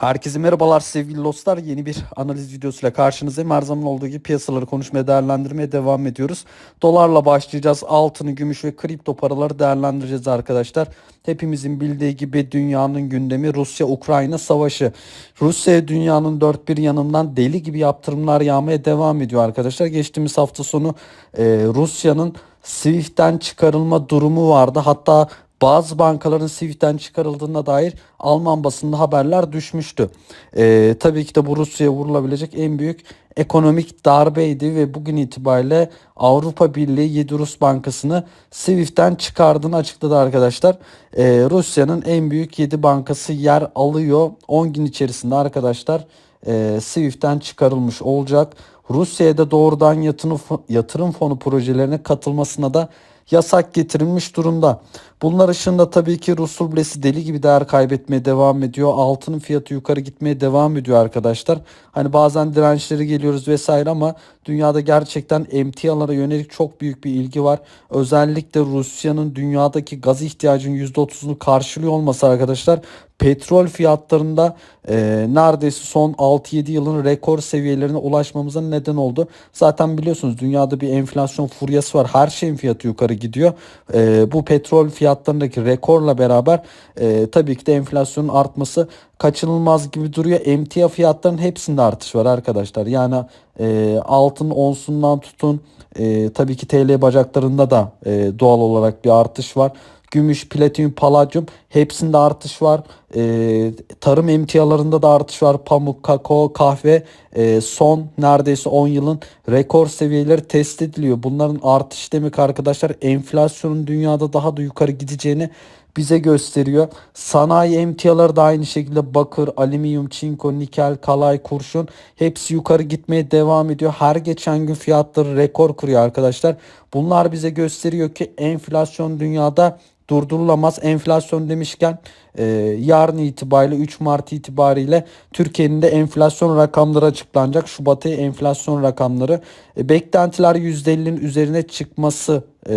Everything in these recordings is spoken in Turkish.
Herkese merhabalar sevgili dostlar. Yeni bir analiz videosuyla karşınızdayım. Her zaman olduğu gibi piyasaları konuşmaya, değerlendirmeye devam ediyoruz. Dolarla başlayacağız. Altını, gümüş ve kripto paraları değerlendireceğiz arkadaşlar. Hepimizin bildiği gibi dünyanın gündemi Rusya-Ukrayna savaşı. Rusya dünyanın dört bir yanından deli gibi yaptırımlar yağmaya devam ediyor arkadaşlar. Geçtiğimiz hafta sonu e, Rusya'nın Swift'ten çıkarılma durumu vardı. Hatta bazı bankaların Swift'ten çıkarıldığına dair Alman basında haberler düşmüştü. Ee, tabii ki de bu Rusya'ya vurulabilecek en büyük ekonomik darbeydi ve bugün itibariyle Avrupa Birliği 7 Rus bankasını Swift'ten çıkardığını açıkladı arkadaşlar. Ee, Rusya'nın en büyük 7 bankası yer alıyor. 10 gün içerisinde arkadaşlar e, Swift'ten çıkarılmış olacak. Rusya'ya da doğrudan yatırım fonu projelerine katılmasına da yasak getirilmiş durumda. Bunlar ışığında tabii ki Rus rublesi deli gibi değer kaybetmeye devam ediyor. Altının fiyatı yukarı gitmeye devam ediyor arkadaşlar. Hani bazen dirençleri geliyoruz vesaire ama dünyada gerçekten emtialara yönelik çok büyük bir ilgi var. Özellikle Rusya'nın dünyadaki gaz ihtiyacının %30'unu karşılıyor olması arkadaşlar petrol fiyatlarında e, neredeyse son 6-7 yılın rekor seviyelerine ulaşmamıza neden oldu. Zaten biliyorsunuz dünyada bir enflasyon furyası var. Her şeyin fiyatı yukarı gidiyor. E, bu petrol fiyatlarındaki rekorla beraber e, tabii ki de enflasyonun artması kaçınılmaz gibi duruyor. Emtia fiyatlarının hepsinde artış var arkadaşlar. Yani e, altın onsundan tutun e, tabii ki TL bacaklarında da e, doğal olarak bir artış var. Gümüş, platin, paladyum hepsinde artış var. E, tarım emtialarında da artış var. Pamuk, kakao, kahve e, son neredeyse 10 yılın rekor seviyeleri test ediliyor. Bunların artış demek arkadaşlar enflasyonun dünyada daha da yukarı gideceğini bize gösteriyor. Sanayi emtiaları da aynı şekilde bakır, alüminyum, çinko, nikel, kalay, kurşun hepsi yukarı gitmeye devam ediyor. Her geçen gün fiyatları rekor kırıyor arkadaşlar. Bunlar bize gösteriyor ki enflasyon dünyada durdurulamaz. Enflasyon demişken e, yarın itibariyle 3 Mart itibariyle Türkiye'nin de enflasyon rakamları açıklanacak. Şubat ayı enflasyon rakamları. E, beklentiler %50'nin üzerine çıkması e,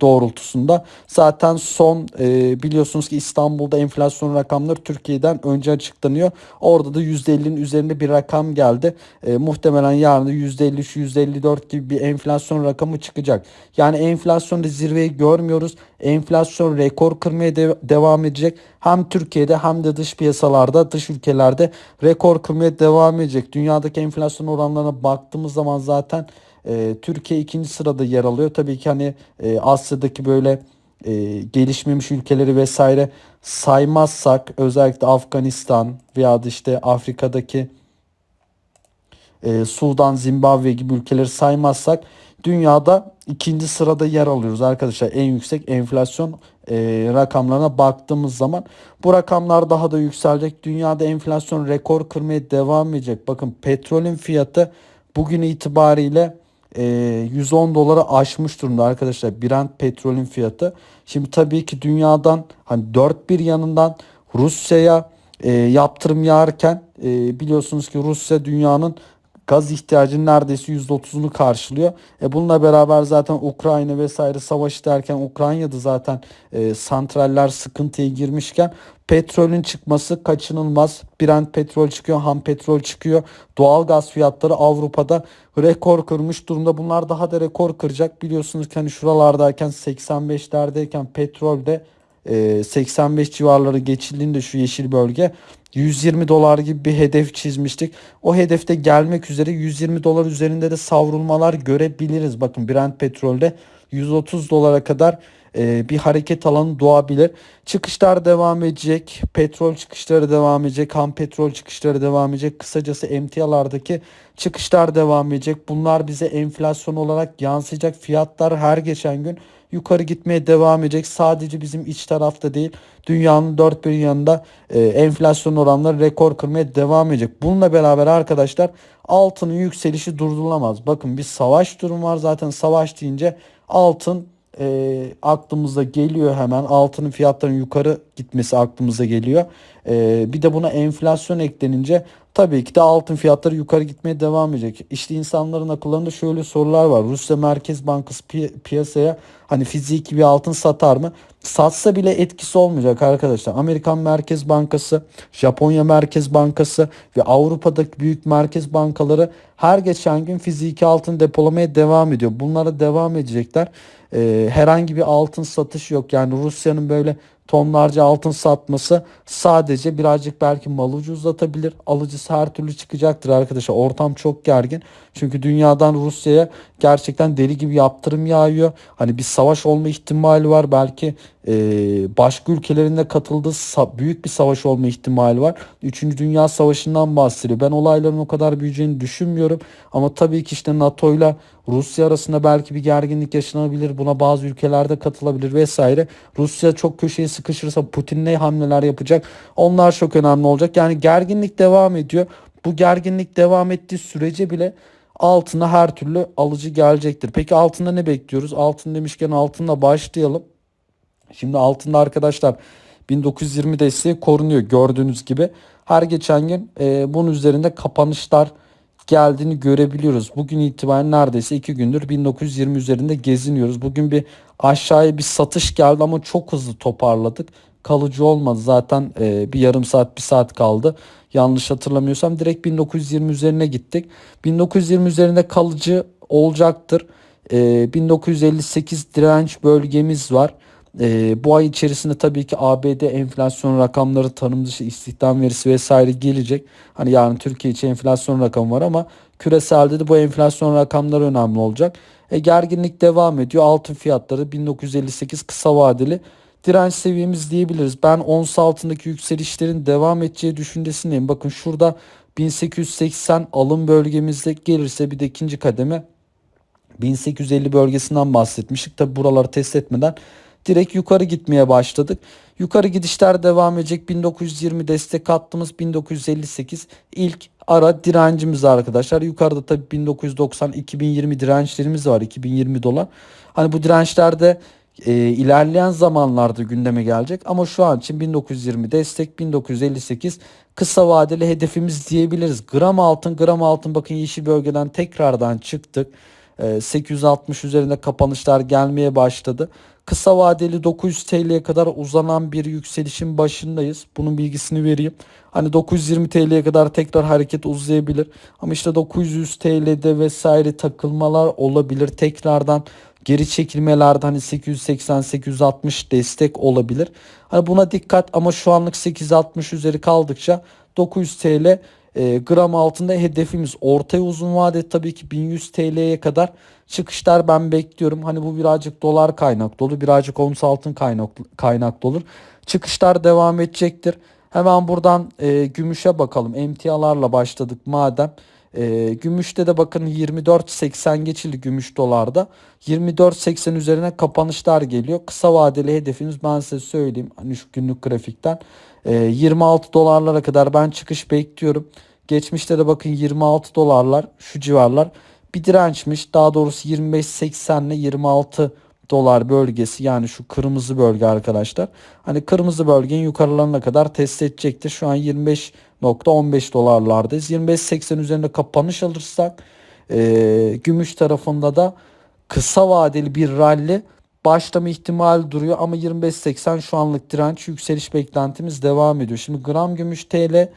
doğrultusunda. Zaten son e, biliyorsunuz ki İstanbul'da enflasyon rakamları Türkiye'den önce açıklanıyor. Orada da %50'nin üzerinde bir rakam geldi. E, muhtemelen yarın da %53, %54 gibi bir enflasyon rakamı çıkacak. Yani enflasyonda zirveyi görmüyoruz. Enflasyon rekor kırmaya de- devam edecek. Hem Türkiye'de hem de dış piyasalarda, dış ülkelerde rekor kırmaya devam edecek. Dünyadaki enflasyon oranlarına baktığımız zaman zaten e, Türkiye ikinci sırada yer alıyor. Tabii ki hani e, Asya'daki böyle e, gelişmemiş ülkeleri vesaire saymazsak özellikle Afganistan veya da işte Afrika'daki e, Sudan, Zimbabwe gibi ülkeleri saymazsak dünyada ikinci sırada yer alıyoruz arkadaşlar. En yüksek enflasyon e, rakamlarına baktığımız zaman bu rakamlar daha da yükselecek. Dünyada enflasyon rekor kırmaya devam edecek. Bakın petrolün fiyatı bugün itibariyle 110 dolara aşmış durumda arkadaşlar. Brent petrolün fiyatı. Şimdi tabii ki dünyadan hani dört bir yanından Rusya'ya e, yaptırım yağarken e, biliyorsunuz ki Rusya dünyanın gaz ihtiyacının neredeyse %30'unu karşılıyor. E bununla beraber zaten Ukrayna vesaire savaşı derken Ukrayna'da zaten e, santraller sıkıntıya girmişken petrolün çıkması kaçınılmaz. Brent petrol çıkıyor, ham petrol çıkıyor. Doğal gaz fiyatları Avrupa'da rekor kırmış durumda. Bunlar daha da rekor kıracak. Biliyorsunuz ki hani şuralardayken 85'lerdeyken petrolde e, 85 civarları geçildiğinde şu yeşil bölge 120 dolar gibi bir hedef çizmiştik. O hedefte gelmek üzere 120 dolar üzerinde de savrulmalar görebiliriz. Bakın Brent petrolde 130 dolara kadar e, bir hareket alanı doğabilir. Çıkışlar devam edecek. Petrol çıkışları devam edecek. Ham petrol çıkışları devam edecek. Kısacası emtialardaki çıkışlar devam edecek. Bunlar bize enflasyon olarak yansıyacak. Fiyatlar her geçen gün yukarı gitmeye devam edecek. Sadece bizim iç tarafta değil dünyanın dört bir yanında e, enflasyon oranları rekor kırmaya devam edecek. Bununla beraber arkadaşlar altının yükselişi durdurulamaz. Bakın bir savaş durumu var zaten savaş deyince altın e, aklımıza geliyor hemen altının fiyatlarının yukarı gitmesi aklımıza geliyor. E, bir de buna enflasyon eklenince tabii ki de altın fiyatları yukarı gitmeye devam edecek. İşte insanların akıllarında şöyle sorular var. Rusya Merkez Bankası pi- piyasaya hani fiziki bir altın satar mı? Satsa bile etkisi olmayacak arkadaşlar. Amerikan Merkez Bankası, Japonya Merkez Bankası ve Avrupa'daki büyük merkez bankaları her geçen gün fiziki altın depolamaya devam ediyor. Bunlara devam edecekler. Ee, herhangi bir altın satış yok. Yani Rusya'nın böyle tonlarca altın satması sadece birazcık belki malı ucuzlatabilir. Alıcısı her türlü çıkacaktır arkadaşlar. Ortam çok gergin. Çünkü dünyadan Rusya'ya gerçekten deli gibi yaptırım yağıyor. Hani bir savaş olma ihtimali var. Belki e, başka ülkelerinde katıldığı büyük bir savaş olma ihtimali var. Üçüncü Dünya Savaşı'ndan bahsediyor. Ben olayların o kadar büyüyeceğini düşünmüyorum. Ama tabii ki işte NATO ile Rusya arasında belki bir gerginlik yaşanabilir. Buna bazı ülkelerde katılabilir vesaire. Rusya çok köşeye sıkışırsa Putin ne hamleler yapacak? Onlar çok önemli olacak. Yani gerginlik devam ediyor. Bu gerginlik devam ettiği sürece bile altına her türlü alıcı gelecektir. Peki altında ne bekliyoruz? Altın demişken altınla başlayalım. Şimdi altında arkadaşlar 1920 desteği korunuyor gördüğünüz gibi. Her geçen gün e, bunun üzerinde kapanışlar geldiğini görebiliyoruz. Bugün itibaren neredeyse 2 gündür 1920 üzerinde geziniyoruz. Bugün bir aşağıya bir satış geldi ama çok hızlı toparladık. Kalıcı olmadı zaten e, bir yarım saat bir saat kaldı. Yanlış hatırlamıyorsam direkt 1920 üzerine gittik. 1920 üzerinde kalıcı olacaktır. E, 1958 direnç bölgemiz var. E, bu ay içerisinde tabii ki ABD enflasyon rakamları, tanım dışı istihdam verisi vesaire gelecek. Hani yarın Türkiye için enflasyon rakamı var ama küreselde de bu enflasyon rakamları önemli olacak. E, gerginlik devam ediyor. Altın fiyatları 1958 kısa vadeli direnç seviyemiz diyebiliriz. Ben ons altındaki yükselişlerin devam edeceği düşüncesindeyim. Bakın şurada 1880 alım bölgemizde gelirse bir de ikinci kademe 1850 bölgesinden bahsetmiştik. Tabi buraları test etmeden direkt yukarı gitmeye başladık. Yukarı gidişler devam edecek. 1920 destek attığımız 1958 ilk ara direncimiz arkadaşlar. Yukarıda tabi 1990 2020 dirençlerimiz var. 2020 dolar. Hani bu dirençlerde e, ilerleyen zamanlarda gündeme gelecek ama şu an için 1920 destek 1958 kısa vadeli hedefimiz diyebiliriz. Gram altın gram altın bakın yeşil bölgeden tekrardan çıktık. E, 860 üzerinde kapanışlar gelmeye başladı. Kısa vadeli 900 TL'ye kadar uzanan bir yükselişin başındayız. Bunun bilgisini vereyim. Hani 920 TL'ye kadar tekrar hareket uzayabilir. Ama işte 900 TL'de vesaire takılmalar olabilir. Tekrardan geri çekilmelerde hani 880-860 destek olabilir. Hani buna dikkat ama şu anlık 860 üzeri kaldıkça 900 TL e, gram altında hedefimiz. Ortaya uzun vade tabii ki 1100 TL'ye kadar çıkışlar ben bekliyorum. Hani bu birazcık dolar kaynaklı olur. Birazcık ons altın kaynaklı, kaynaklı olur. Çıkışlar devam edecektir. Hemen buradan e, gümüşe bakalım. Emtialarla başladık madem. E, gümüşte de bakın 24.80 geçildi gümüş dolarda. 24.80 üzerine kapanışlar geliyor. Kısa vadeli hedefimiz ben size söyleyeyim. Hani şu günlük grafikten. E, 26 dolarlara kadar ben çıkış bekliyorum. Geçmişte de bakın 26 dolarlar şu civarlar bir dirençmiş. Daha doğrusu 25.80 ile 26 dolar bölgesi yani şu kırmızı bölge arkadaşlar. Hani kırmızı bölgenin yukarılarına kadar test edecektir. Şu an 25.15 dolarlardayız. 25.80 üzerinde kapanış alırsak e, gümüş tarafında da kısa vadeli bir rally başlama ihtimali duruyor ama 25.80 şu anlık direnç yükseliş beklentimiz devam ediyor. Şimdi gram gümüş TL e,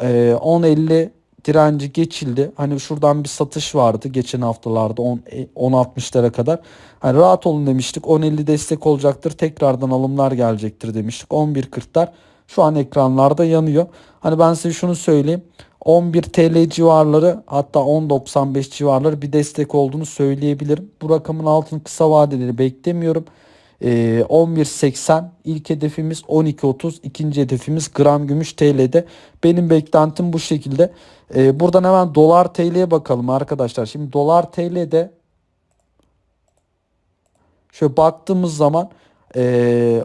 10.50 direnci geçildi. Hani şuradan bir satış vardı geçen haftalarda 10 10.60'lara kadar. Hani rahat olun demiştik. 10.50 destek olacaktır. Tekrardan alımlar gelecektir demiştik. 11.40'lar şu an ekranlarda yanıyor. Hani ben size şunu söyleyeyim. 11 TL civarları hatta 10.95 civarları bir destek olduğunu söyleyebilirim. Bu rakamın altını kısa vadeleri beklemiyorum. Ee, 11.80 ilk hedefimiz 12.30 ikinci hedefimiz gram gümüş TL'de. Benim beklentim bu şekilde. Ee, buradan hemen dolar TL'ye bakalım arkadaşlar. Şimdi dolar TL'de şöyle baktığımız zaman e,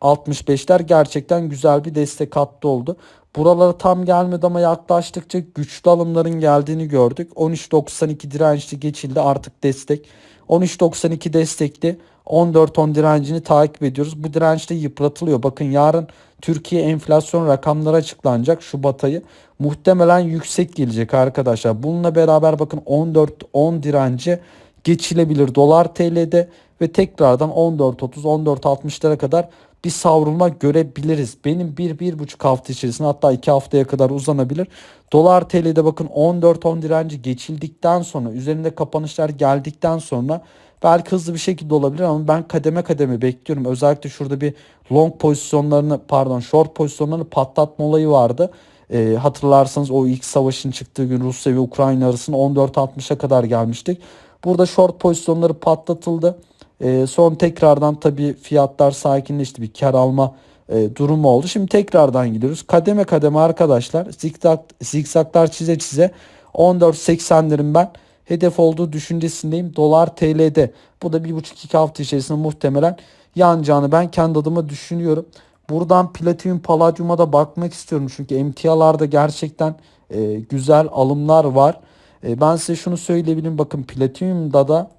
13.65'ler gerçekten güzel bir destek hattı oldu. Buralara tam gelmedi ama yaklaştıkça güçlü alımların geldiğini gördük. 13.92 dirençli geçildi artık destek. 13.92 destekli 14-10 direncini takip ediyoruz. Bu direnç de yıpratılıyor. Bakın yarın Türkiye enflasyon rakamları açıklanacak Şubat ayı. Muhtemelen yüksek gelecek arkadaşlar. Bununla beraber bakın 14-10 direnci geçilebilir dolar TL'de ve tekrardan 14.30 14.60'lara kadar bir savrulma görebiliriz. Benim 1-1,5 hafta içerisinde hatta 2 haftaya kadar uzanabilir. Dolar TL'de bakın 14-10 direnci geçildikten sonra üzerinde kapanışlar geldikten sonra belki hızlı bir şekilde olabilir ama ben kademe kademe bekliyorum. Özellikle şurada bir long pozisyonlarını pardon short pozisyonlarını patlatma olayı vardı. E, hatırlarsanız o ilk savaşın çıktığı gün Rusya ve Ukrayna arasında 14.60'a kadar gelmiştik. Burada short pozisyonları patlatıldı. E, son tekrardan tabii fiyatlar sakinleşti. Bir kar alma e, durumu oldu. Şimdi tekrardan gidiyoruz. Kademe kademe arkadaşlar zikzak, zikzaklar çize çize 14.80'lerin ben hedef olduğu düşüncesindeyim. Dolar TL'de. Bu da 1,5-2 hafta içerisinde muhtemelen yanacağını ben kendi adıma düşünüyorum. Buradan platinum palladium'a da bakmak istiyorum. Çünkü emtialarda gerçekten e, güzel alımlar var. E, ben size şunu söyleyebilirim. Bakın platinumda da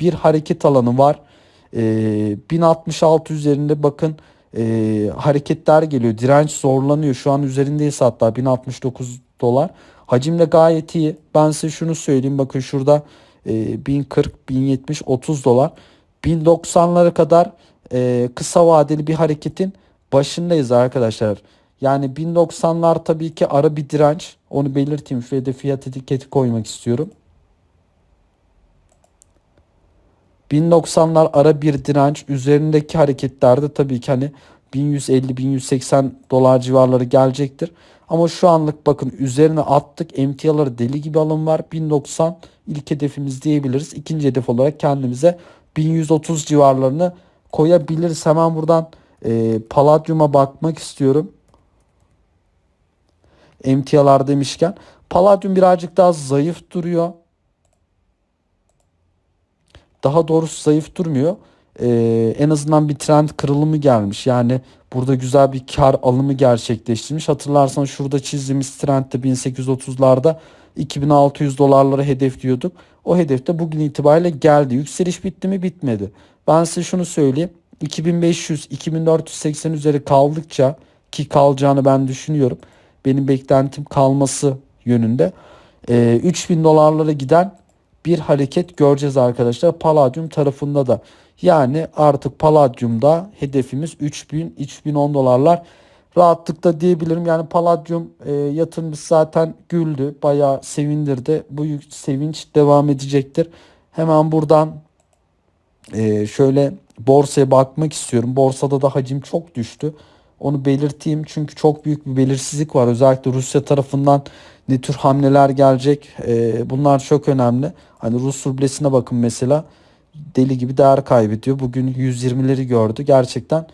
bir hareket alanı var. E, 1066 üzerinde bakın e, hareketler geliyor. Direnç zorlanıyor. Şu an üzerindeyiz hatta 1069 dolar. Hacim de gayet iyi. Ben size şunu söyleyeyim. Bakın şurada e, 1040, 1070, 30 dolar. 1090'lara kadar e, kısa vadeli bir hareketin başındayız arkadaşlar. Yani 1090'lar tabii ki ara bir direnç. Onu belirteyim. Şuraya da fiyat etiketi koymak istiyorum. 1090'lar ara bir direnç. Üzerindeki hareketlerde tabii ki hani 1150-1180 dolar civarları gelecektir. Ama şu anlık bakın üzerine attık. Emtiaları deli gibi alım var. 1090 ilk hedefimiz diyebiliriz. İkinci hedef olarak kendimize 1130 civarlarını koyabiliriz. Hemen buradan e, Palladium'a bakmak istiyorum. Emtialar demişken. Palladium birazcık daha zayıf duruyor. Daha doğrusu zayıf durmuyor. Ee, en azından bir trend kırılımı gelmiş. Yani burada güzel bir kar alımı gerçekleştirmiş. Hatırlarsan şurada çizdiğimiz trendde 1830'larda 2600 dolarları hedefliyorduk. O hedefte bugün itibariyle geldi. Yükseliş bitti mi? Bitmedi. Ben size şunu söyleyeyim. 2500-2480 üzeri kaldıkça ki kalacağını ben düşünüyorum. Benim beklentim kalması yönünde. Ee, 3000 dolarlara giden bir hareket göreceğiz arkadaşlar. Palladium tarafında da. Yani artık Palladium'da hedefimiz 3000 3010 dolarlar rahatlıkla diyebilirim. Yani Palladium e, yatırımcısı zaten güldü. Bayağı sevindirdi. Bu sevinç devam edecektir. Hemen buradan e, şöyle borsaya bakmak istiyorum. Borsada da hacim çok düştü. Onu belirteyim çünkü çok büyük bir belirsizlik var. Özellikle Rusya tarafından ne tür hamleler gelecek e, bunlar çok önemli. Hani Rus rublesine bakın mesela deli gibi değer kaybediyor. Bugün 120'leri gördü. Gerçekten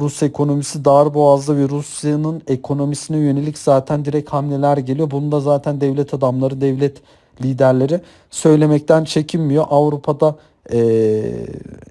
Rus ekonomisi dar boğazda ve Rusya'nın ekonomisine yönelik zaten direkt hamleler geliyor. Bunu da zaten devlet adamları, devlet liderleri söylemekten çekinmiyor. Avrupa'da e,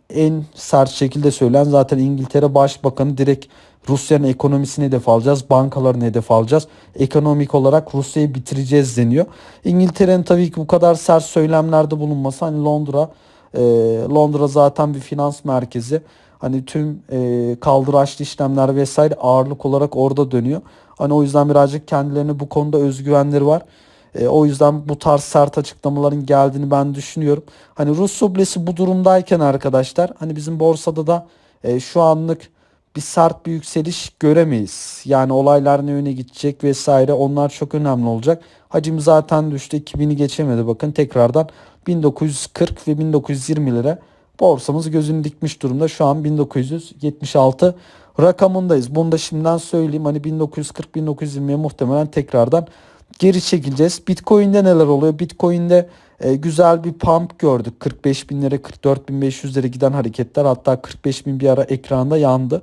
en sert şekilde söylen zaten İngiltere Başbakanı direkt Rusya'nın ekonomisini hedef alacağız. Bankalarını hedef alacağız. Ekonomik olarak Rusya'yı bitireceğiz deniyor. İngiltere'nin tabii ki bu kadar sert söylemlerde bulunması hani Londra e, Londra zaten bir finans merkezi. Hani tüm e, kaldıraçlı işlemler vesaire ağırlık olarak orada dönüyor. Hani o yüzden birazcık kendilerine bu konuda özgüvenleri var. E, o yüzden bu tarz sert açıklamaların geldiğini ben düşünüyorum. Hani Rus rublesi bu durumdayken arkadaşlar hani bizim borsada da e, şu anlık bir sert bir yükseliş göremeyiz. Yani olaylar ne yöne gidecek vesaire onlar çok önemli olacak. Hacim zaten düştü 2000'i geçemedi bakın tekrardan 1940 ve 1920 lira borsamız gözünü dikmiş durumda. Şu an 1976 rakamındayız. Bunu da şimdiden söyleyeyim. Hani 1940-1920'ye muhtemelen tekrardan geri çekileceğiz. Bitcoin'de neler oluyor? Bitcoin'de e, güzel bir pump gördük. 45 binlere 44 bin 500 lira giden hareketler hatta 45 bin bir ara ekranda yandı.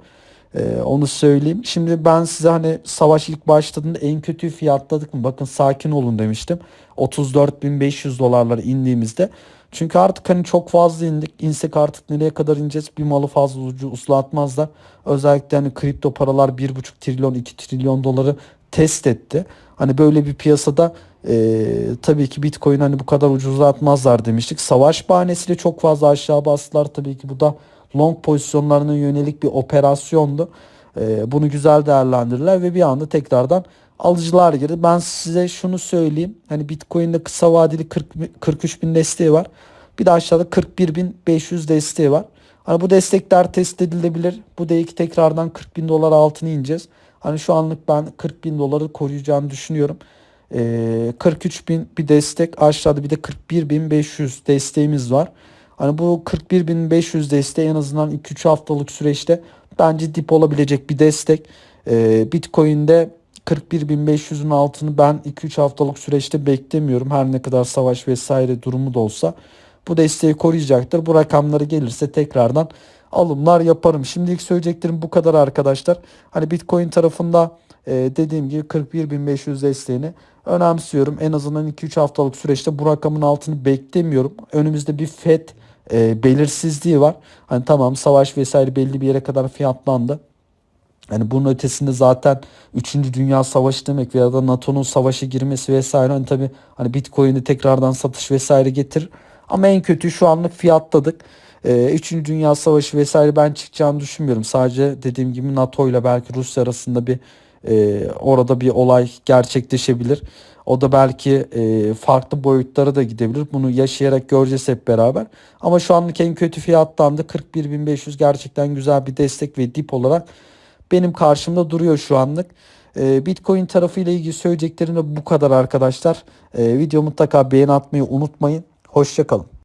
E, onu söyleyeyim. Şimdi ben size hani savaş ilk başladığında en kötü fiyatladık mı? Bakın sakin olun demiştim. 34.500 dolarlara indiğimizde. Çünkü artık hani çok fazla indik. İnsek artık nereye kadar ineceğiz? Bir malı fazla ucu uslatmazlar. Özellikle hani kripto paralar 1,5 trilyon 2 trilyon doları test etti. Hani böyle bir piyasada Ee, tabii ki Bitcoin hani bu kadar ucuzlatmazlar demiştik. Savaş bahanesiyle çok fazla aşağı bastılar. Tabii ki bu da long pozisyonlarına yönelik bir operasyondu. Ee, bunu güzel değerlendirdiler ve bir anda tekrardan alıcılar girdi. Ben size şunu söyleyeyim. Hani Bitcoin'de kısa vadeli 40, 43 bin desteği var. Bir de aşağıda 41.500 desteği var. Hani bu destekler test edilebilir. Bu değil ki tekrardan 40 bin dolar altına ineceğiz. Hani şu anlık ben 40 bin doları koruyacağını düşünüyorum. Ee, 43 bin bir destek aşağıda bir de 41.500 desteğimiz var. Hani bu 41.500 desteği en azından 2-3 haftalık süreçte bence dip olabilecek bir destek. Ee, Bitcoin'de 41.500'ün altını ben 2-3 haftalık süreçte beklemiyorum. Her ne kadar savaş vesaire durumu da olsa bu desteği koruyacaktır. Bu rakamları gelirse tekrardan alımlar yaparım. Şimdilik söyleyeceklerim bu kadar arkadaşlar. Hani Bitcoin tarafında e, dediğim gibi 41.500 desteğini önemsiyorum. En azından 2-3 haftalık süreçte bu rakamın altını beklemiyorum. Önümüzde bir FED e, belirsizliği var. Hani tamam savaş vesaire belli bir yere kadar fiyatlandı. Yani bunun ötesinde zaten 3. Dünya Savaşı demek veya da NATO'nun savaşa girmesi vesaire hani tabi hani Bitcoin'i tekrardan satış vesaire getir. Ama en kötü şu anlık fiyatladık. Ee, 3. Dünya Savaşı vesaire ben çıkacağını düşünmüyorum. Sadece dediğim gibi NATO ile belki Rusya arasında bir e, orada bir olay gerçekleşebilir. O da belki e, farklı boyutlara da gidebilir. Bunu yaşayarak göreceğiz hep beraber. Ama şu anlık en kötü fiyattan da 41.500 gerçekten güzel bir destek ve dip olarak benim karşımda duruyor şu anlık. Ee, Bitcoin tarafı ile ilgili söyleyeceklerim de bu kadar arkadaşlar. Ee, video mutlaka beğeni atmayı unutmayın. Hoşçakalın.